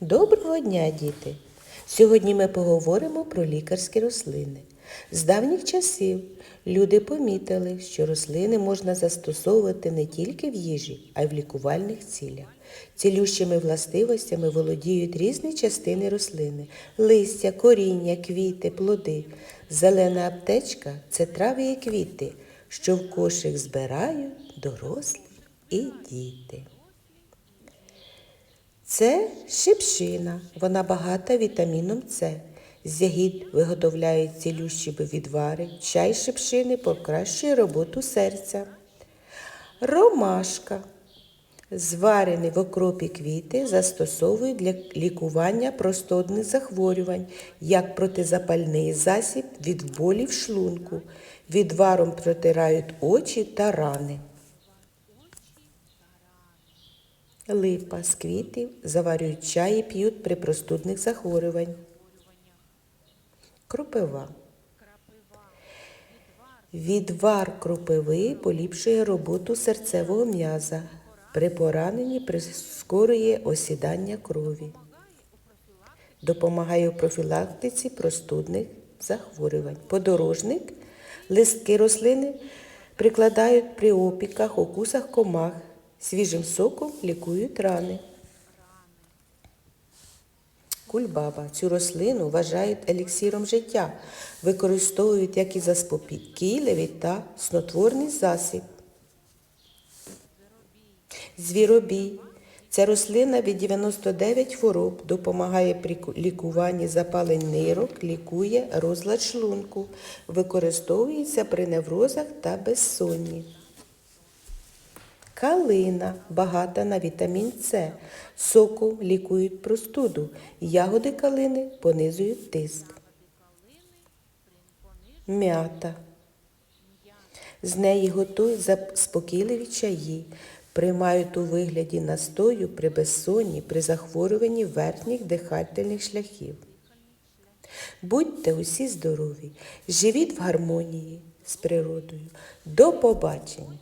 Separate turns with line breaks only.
Доброго дня, діти! Сьогодні ми поговоримо про лікарські рослини. З давніх часів люди помітили, що рослини можна застосовувати не тільки в їжі, а й в лікувальних цілях. Цілющими властивостями володіють різні частини рослини листя, коріння, квіти, плоди. Зелена аптечка це трави і квіти, що в кошик збирають дорослі і діти. Це шипшина, вона багата вітаміном С. З ягід виготовляють цілющі відвари, чай шипшини покращує роботу серця. Ромашка. Зварені в окропі квіти застосовують для лікування простудних захворювань, як протизапальний засіб від болів шлунку. Відваром протирають очі та рани. Липа з квітів заварюють чай і п'ють при простудних захворювань. Кропива. Відвар кропиви поліпшує роботу серцевого м'яза. При пораненні прискорює осідання крові. Допомагає у профілактиці простудних захворювань. Подорожник листки рослини прикладають при опіках, укусах комах. Свіжим соком лікують рани. Кульбаба. Цю рослину вважають еліксіром життя, використовують як і заспокійливий та снотворний засіб. Звіробій. Ця рослина від 99 хвороб допомагає при лікуванні запалень нирок, лікує розлад шлунку, використовується при неврозах та безсонні. Калина багата на вітамін С. Соком лікують простуду. Ягоди калини понизують тиск. М'ята. З неї готують заспокійливі чаї. Приймають у вигляді настою при безсонні, при захворюванні верхніх дихательних шляхів. Будьте усі здорові, живіть в гармонії з природою. До побачення!